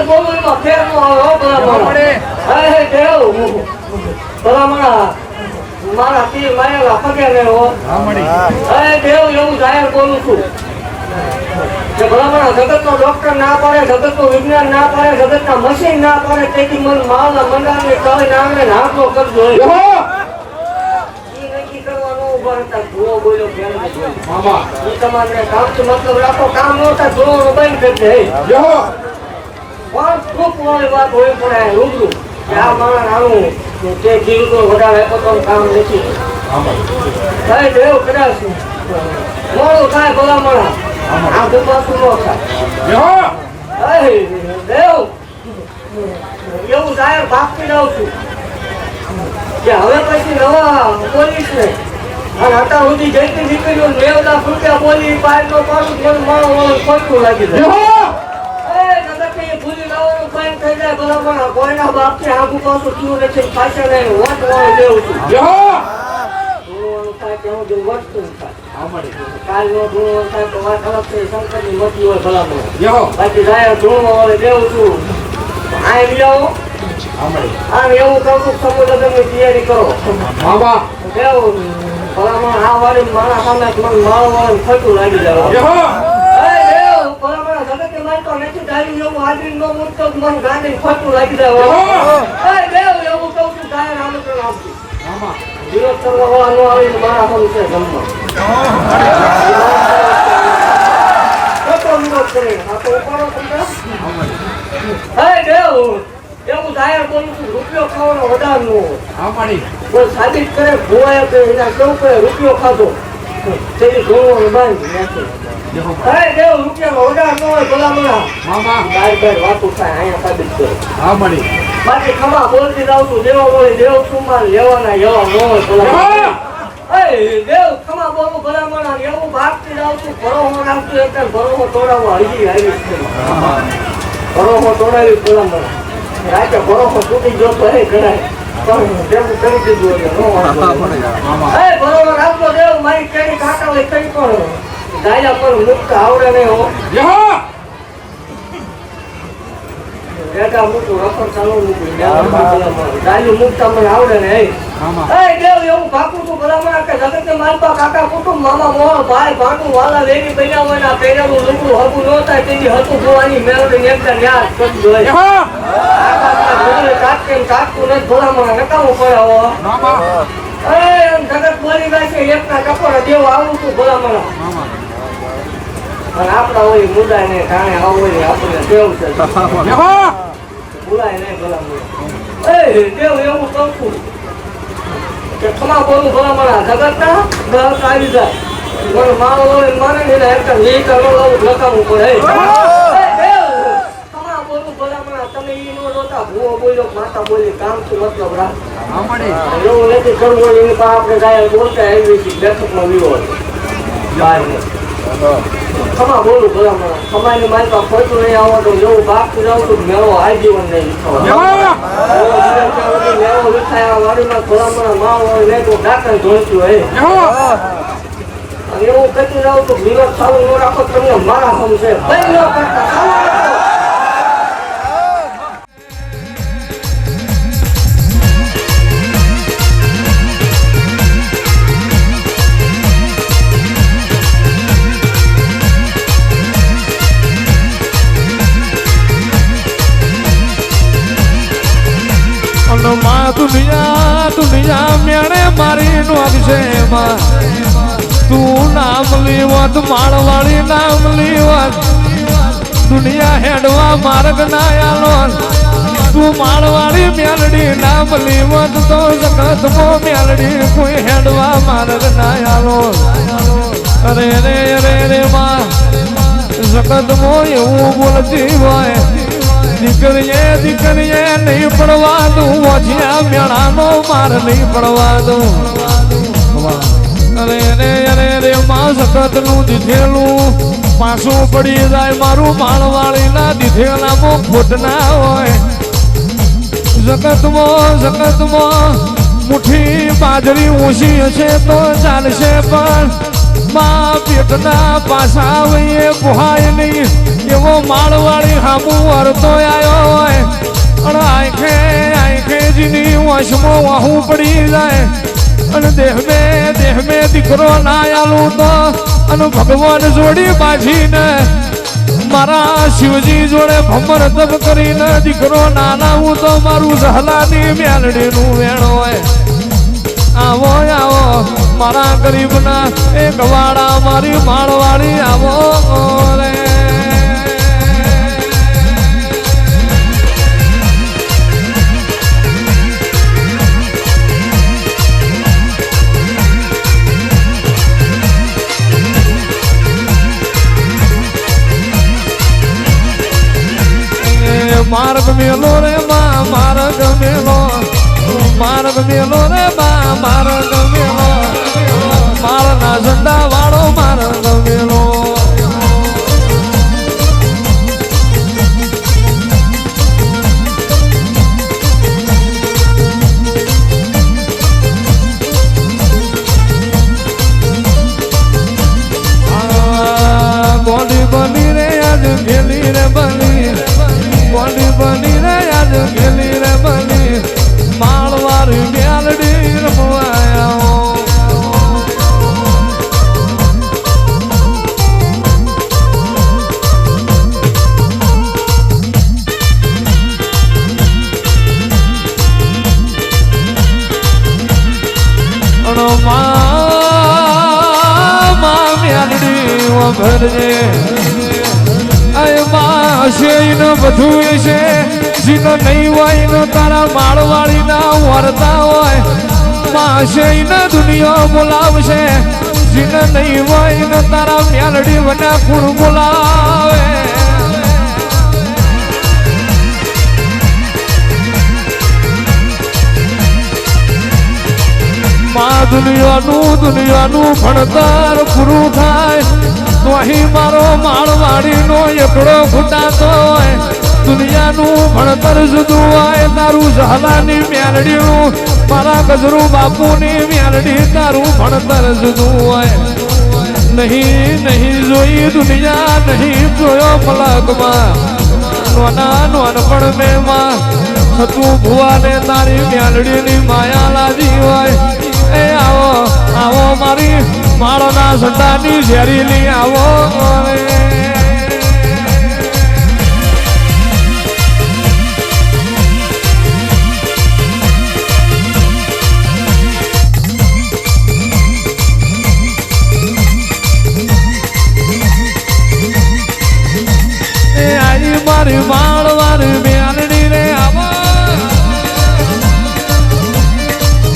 એમાં ફેર નો મારા મારેલા પગે ને હો. દેવ એવું જાહેર બોલું છું. કે ભલામણ જગતનો ડોક્ટર ના પાડે વિજ્ઞાન ના પાડે મશીન ના પાડે તેથી મને હાથો કરજો. તમારે મતલબ રાખો કામ નતા જોવાનું બંધ કરી દે. પણ મોડી વાત હોય પણ રૂબરૂ. કે આ માણસ આનું જે જીવનો વધારે પોતાનું કામ નથી. થાય દેવ કદાચ મોડું થાય ભલામણ આ ગુમાતું ન થાય. દેવ. એવું જાહેર ભાગતી જાઉં છું. કે હવે પછી નવા પોલીસ ને. અને અત્યાર સુધી જઈતી નીકળ્યું નેવ લાખ રૂપિયા બોલી બહાર નો પાડું મને માણસ વાળું ખોટું લાગી જાય એ જગતને એ ભૂલી લાવવાનું બંધ થઈ જાય ભલામણ કોઈના બાપથી આગુ પાછું થયું નથી પાછળ નહીં વટ વાળું દેવું છું છું છું તૈયારી કરો ભલામણ આ વાળી મારા સામે મારો વાળું ખોટું લાગી જાય એ દેવ ભલામણ જગતે માનતો એવું હાજરી ન મૂકતો તો મને ગાંધી ખોટું લાગી જાય દેવ એવું કહું છું ગાય આમંત્રણ આપજો વિરોધ કરવાનો આવીને મારા મન છે જમવા. એવું જાહેર બોલું છું રૂપિયો ખાવાનો વધાર નો કોઈ સાબિત કરે ભોવાય કે એના કેવું કરે રૂપિયો ખાધો. તેની ઘોડો બાંધી નાખે હે દેવ રૂપિયાનો વધાર ન હોય ભલામણા બાર બાર વાતું થાય અહીંયા સાબિત કરે. બાકી ખમા બોલતી જાઉં છું દેવા બોલે દેવ સુમાર લેવાના એવા ન હોય એ દેવ ખમા બોલું ભલામણા એવું ભાગતી જાઉં છું ભરોહો રાખતું એટલે ભરોહો તોડાવવા હજી આવી છે. ભરોહો તોડાવી ભલામણા રાતે ભરોહો તૂટી ગયો તો ગણાય પણ ભેગું કરી દીધું એટલે નો વાંધો. એ દેવ મારી કઈ કાકા હોય કઈ પણ. દાયા પર મુક્ત આવડે હો. ચાલુ મૂકું દાયું મુક્ત મને આવડે ને એ એ દેવ એવું ભાગું છું ભલામણ કે જગતે માલપા કાકા કુટુંબ મામા મોહ ભાઈ ભાગું વાલા વેરી બન્યા ના પહેરેલું લુગડું હગું ન થાય તેની હતું જોવાની મેળવી એકદમ યાદ કરજો એ. કાટકે કાટકું નથી ભલામણ નકામું પડે હો જગત બોલી જાય છે એકના કપડા દેવ આવું તું ભલામણ. અને આપણા હોય મુદાય ને કારણે આવું હોય આપણે કેવું છે? ભૂલાય નહીં ભલામણ એ એવું કહું કે ખમા બોલું જગતના દસ આવી જાય. મને મારો હોય માને ને એક લી કરો લાવું લખાવું પડે. એ દેવ ખમા બોલું ભલામણ તમે ઈ નો ભૂવો બોલ્યો માતા બોલી કામથી મતલબ રાખ? એવું નથી કરવું એની પાસે આપણે જાય બોલતા આવી બેઠકમાં વિવો બહાર ખમા બોલું ભલામણ ખમાની મારી પાસે ખોટું નહીં આવો તો જેવું ભાગતું જાઉં તો મેળો આજીવન નહીં. મેળો? વિખાયા વાડીમાં ભલામણમાં હોય તો ડાકણ ધોઈતું હે એવું કહેતું જાઉં તો વિરોધ ચાલુ ન રાખો તમને મારા હમ છે. ન કરતા. દુનિયા દુનિયા મેણે મારી નોંધશે માં તું નામ લીવત, માળવાળી નામ લીવત. દુનિયા હેડવા માર્ગ ના આલો તું માળવાળી મેલડી નામ લીવત, તો જગત મો મેલડી કોઈ હેડવા માર્ગ ના આલો અરે રે રે રે માં જગત મો એવું બોલતી હોય. દીકરીએ દીકરીએ નહીં પડવા દઉં ઓછિયા મેળાનો માર નહીં પડવા દઉં. અરે અરે અરે રે માં સખતનું દીધેલું. પાછું પડી જાય મારું માળવાળી ના દીધેલામાં ખોટ ના હોય. જગતમાં જગતમાં મુઠ્ઠી બાજરી ઊંચી હશે તો ચાલશે પણ માં પેટના પાછા આવે એ પુહાય નહીં. એવો માળવાળી હામું વરતો આવ્યો હોય. વશમો વાહુ પડી જાય. અને દેહ મે દેહ મે દીકરો ના આલું તો અને ભગવાન જોડી બાજીને મારા શિવજી જોડે ભમર તપ કરીને દીકરો ના હું તો મારું સહલાની મેલડીનું વેણ હોય. આવો આવો, મારા ગરીબના એક વાડા મારી માળવાળી આવો રે. મેલો રે અણો મ્યાલડી વભરજે ઈનો બધું છે, જીનો નહીં હોય નો તારા માળવાળીના વરતા હોયમાં હશે ઈને દુનિયા બોલાવશે. જીને નહીં હોય નો તારા મ્યાલડી વના કુણ બોલાવે. માં દુનિયાનું દુનિયાનું ભણતર પૂરું થાય. તો અહીં મારો માળવાડીનો એકડો ઘૂંટાતો હોય દુનિયાનું ભણતર જુદું હોય, તારું ઝાલાની મેલડીનું મારા ગજરું બાપુની મેલડી, તારું ભણતર જુદું હોય. નહીં નહીં જોઈ દુનિયા, નહીં જોયો ફલકમાં નોના નોનપણ મેં માં થતું ભુવાને તારી મેલડીની માયા લાગી મારી માળોના સંતાની ઝેરીલી આવો